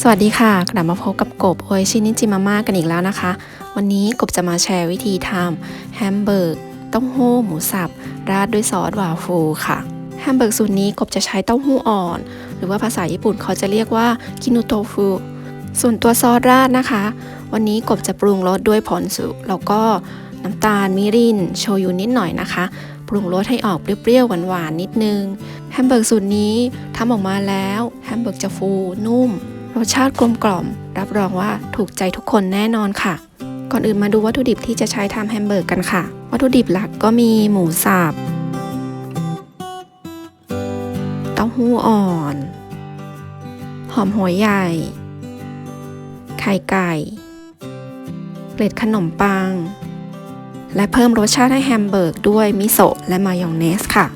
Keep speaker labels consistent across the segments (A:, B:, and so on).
A: สวัสดีค่ะ กลับมาพบกับกบโอชินิจิมาม่ากันอีกแล้วนะคะ วันนี้กบจะมาแชร์วิธีทำแฮมเบอร์กเต้าหู้หมูสับ ราดด้วยซอสวาฟูค่ะแฮมเบอร์กสูตรนี้กบจะใช้เต้าหู้อ่อน หรือว่าภาษาญี่ปุ่นเขาจะเรียกว่าคินุโตฟูส่วนตัวซอสราดนะคะ วันนี้กบจะปรุงรสด้วยผอนสุแล้วก็น้ำตาลมิรินโชยุนิดหน่อยนะคะปรุงรสให้ออกเปรี้ยวๆหวานๆนิดนึงแฮมเบอร์กสูตรนี้ทำออกมาแล้วแฮมเบอร์กจะฟูนุ่ม รสชาติกลมกล่อม รับรองว่าถูกใจทุกคนแน่นอนค่ะ ก่อนอื่นมาดูวัตถุดิบที่จะใช้ทำแฮมเบอร์กกันค่ะ วัตถุดิบหลักก็มีหมูสับเต้าหู้อ่อน หอมหัวใหญ่ ไข่ไก่เกล็ดขนมปัง และเพิ่มรสชาติให้แฮมเบอร์กด้วยมิโซะและมายองเนสค่ะ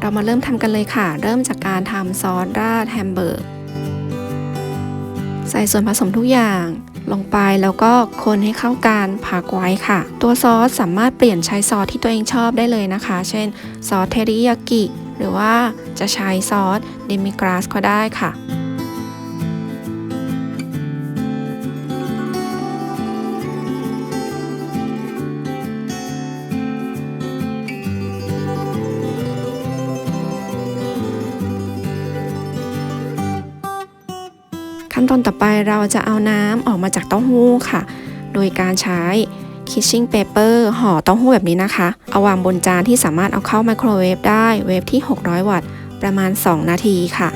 A: เรามาเริ่มทำกันเลยค่ะ เริ่มจากการทำซอสราดแฮมเบอร์ก ใส่ส่วนผสมทุกอย่างลงไปแล้วก็คนให้เข้ากันพักไว้ค่ะ ตัวซอสสามารถเปลี่ยนใช้ซอสที่ตัวเองชอบได้เลยนะคะ เช่น ซอสเทริยากิ หรือว่าจะใช้ซอสเดมิกราสก็ได้ค่ะ ขั้นตอนต่อไปเราจะเอาน้ำออกมาจากเต้าหู้ค่ะ โดยการใช้ kitchen paper ห่อเต้าหู้แบบนี้นะคะ เอาวางบนจานที่สามารถเอาเข้าไมโครเวฟได้เวฟที่ 600 วัตต์ ประมาณ 2 นาทีค่ะ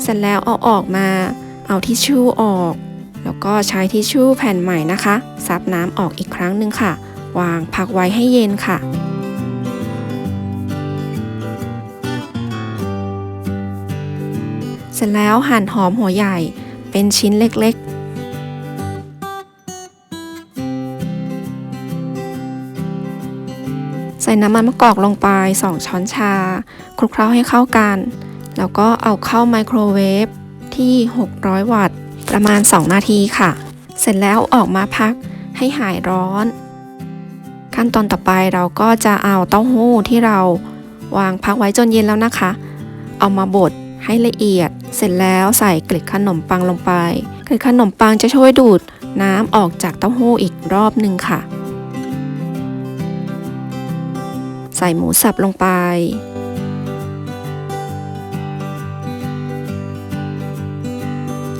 A: เสร็จแล้วเอาออกมาเอาทิชชู่ออก แล้วก็ใช้ทิชชู่แผ่นใหม่นะคะ ซับน้ำออกอีกครั้งหนึ่งค่ะ วางพักไว้ให้เย็นค่ะ เสร็จแล้วหั่นหอมหัวใหญ่เป็นชิ้นเล็กๆใส่น้ำมันมะกอกลงไป 2 ช้อนชา คลุกเคล้าให้เข้ากัน แล้วก็เอาเข้าไมโครเวฟที่ 600 วัตต์ ประมาณ 2 นาทีค่ะ เสร็จแล้วออกมาพักให้หายร้อน ขั้นตอนต่อไปเราก็จะเอาเต้าหู้ที่เราวางพักไว้จนเย็นแล้วนะคะ เอามาบด ให้ละเอียด เสร็จแล้วใส่เกล็ดขนมปังลงไป เกล็ดขนมปังจะช่วยดูดน้ำออกจากเต้าหู้อีกรอบหนึ่งค่ะ ใส่หมูสับลงไป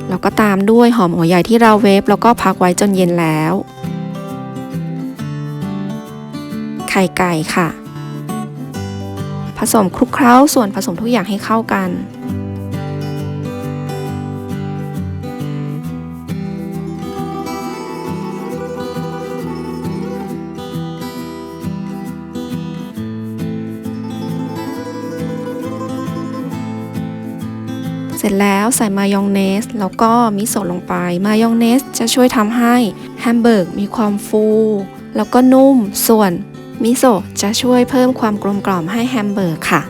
A: แล้วก็ตามด้วยหอมหัวใหญ่ที่เราเวฟแล้วก็พักไว้จนเย็นแล้ว ไข่ไก่ค่ะ ผสมคลุกเคล้าส่วนผสมทุกอย่างให้เข้ากัน ร็จแล้วใส่มายองเนส แล้วก็มิโซะลงไป มายองเนสจะช่วยทำให้แฮมเบอร์กมีความฟู แล้วก็นุ่ม ส่วนมิโซะจะช่วยเพิ่มความกลมกล่อมให้แฮมเบอร์กค่ะ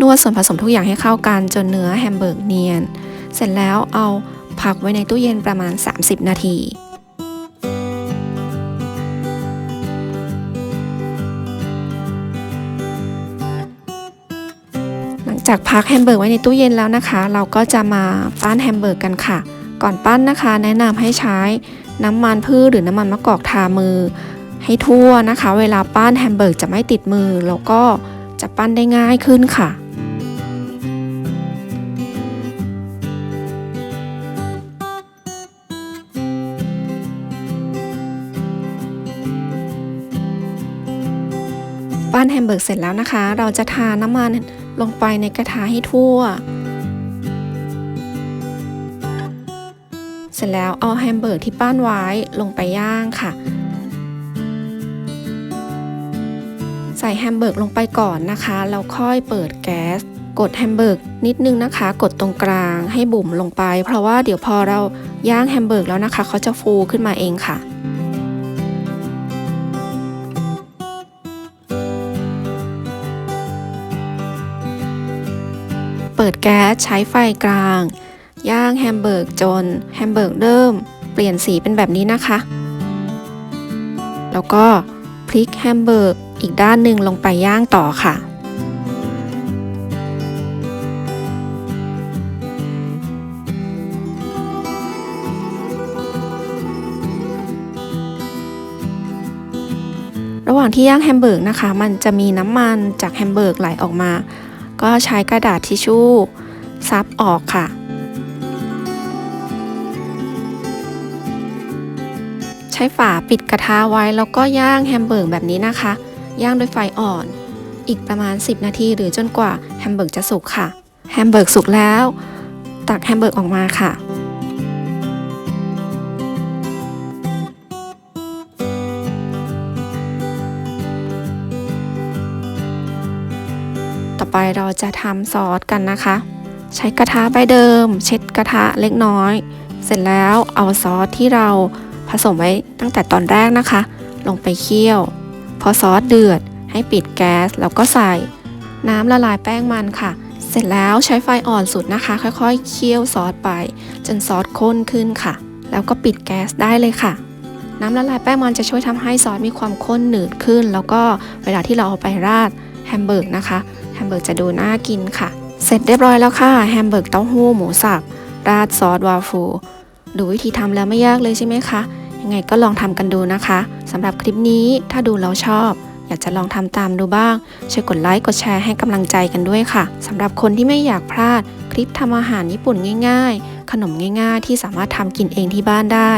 A: นวดส่วนผสมทุกอย่างให้เข้ากันจนเนื้อแฮมเบอร์กเนียน เสร็จแล้วเอาพักไว้ในตู้เย็นประมาณ 30 นาที จากพักแฮมเบอร์กไว้ในตู้เย็นแล้วนะคะ เราก็จะมาปั้นแฮมเบอร์กกันค่ะ ก่อนปั้นนะคะ แนะนำให้ใช้น้ำมันพืชหรือน้ำมันมะกอกทามือ ให้ทั่วนะคะ เวลาปั้นแฮมเบอร์กจะไม่ติดมือแล้วก็จะปั้นได้ง่ายขึ้นค่ะปั้นแฮมเบอร์กเสร็จแล้วนะคะ เราจะทาน้ำมัน ลงไปในกระทะให้ทั่ว เสร็จแล้วเอาแฮมเบอร์กที่ปั้นไว้ลงไปย่างค่ะ ใส่แฮมเบอร์กลงไปก่อนนะคะ แล้วค่อยเปิดแก๊สกดแฮมเบอร์กนิดนึงนะคะ กดตรงกลางให้บุ๋มลงไป เพราะว่าเดี๋ยวพอเราย่างแฮมเบอร์กแล้วนะคะ เขาจะฟูขึ้นมาเองค่ะ เปิดแก๊สใช้ไฟกลาง ย่างแฮมเบิร์กจนแฮมเบิร์กเริ่ม เปลี่ยนสีเป็นแบบนี้นะคะ แล้วก็พลิกแฮมเบิร์กอีกด้านหนึ่งลงไปย่างต่อค่ะระหว่างที่ย่างแฮมเบิร์กนะคะ มันจะมีน้ำมันจากแฮมเบิร์กไหลออกมา ก็ใช้กระดาษทิชชู่ซับออกค่ะ ใช้ฝาปิดกระทะไว้แล้วก็ย่างแฮมเบอร์กแบบนี้นะคะ ย่างด้วยไฟอ่อน อีกประมาณ 10 นาทีหรือจนกว่าแฮมเบอร์กจะสุกค่ะ แฮมเบอร์กสุกแล้ว ตักแฮมเบอร์กออกมาค่ะ ไปเราจะทำซอสกันนะคะ ใช้กระทะใบเดิม เช็ดกระทะเล็กน้อย เสร็จแล้วเอาซอสที่เราผสมไว้ตั้งแต่ตอนแรกนะคะ ลงไปเคี่ยว พอซอสเดือดให้ปิดแก๊สแล้วก็ใส่ น้ำละลายแป้งมันค่ะ เสร็จแล้วใช้ไฟอ่อนสุดนะคะ ค่อยๆ เคี่ยวซอสไป จนซอสข้นขึ้นค่ะ แล้วก็ปิดแก๊สได้เลยค่ะน้ำละลายแป้งมันจะช่วยทำให้ซอสมีความข้นหนืดขึ้น แล้วก็เวลาที่เราเอาไปราดแฮมเบอร์กนะคะ แฮมเบอร์กจะดูน่ากินค่ะ เสร็จเรียบร้อยแล้วค่ะ แฮมเบอร์กเต้าหู้หมูสับ ราดซอสวาฟู ดูวิธีทำแล้วไม่ยากเลยใช่ไหมคะ ยังไงก็ลองทำกันดูนะคะสำหรับคลิปนี้ถ้าดูแล้วชอบ อยากจะลองทำตามดูบ้าง ช่วยกดไลค์ กดแชร์ให้กำลังใจกันด้วยค่ะสำหรับคนที่ไม่อยากพลาด คลิปทำอาหารญี่ปุ่นง่าย ๆ ขนมง่าย ๆ ที่สามารถทำกินเองที่บ้านได้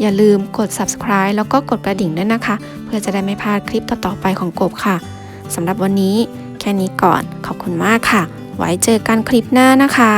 A: อย่าลืมกด subscribe แล้วก็กดกระดิ่งด้วยนะคะ เพื่อจะได้ไม่พลาดคลิปต่อๆไปของกบค่ะ สำหรับวันนี้ แค่นี้ก่อน ขอบคุณมากค่ะ ไว้เจอกันคลิปหน้านะคะ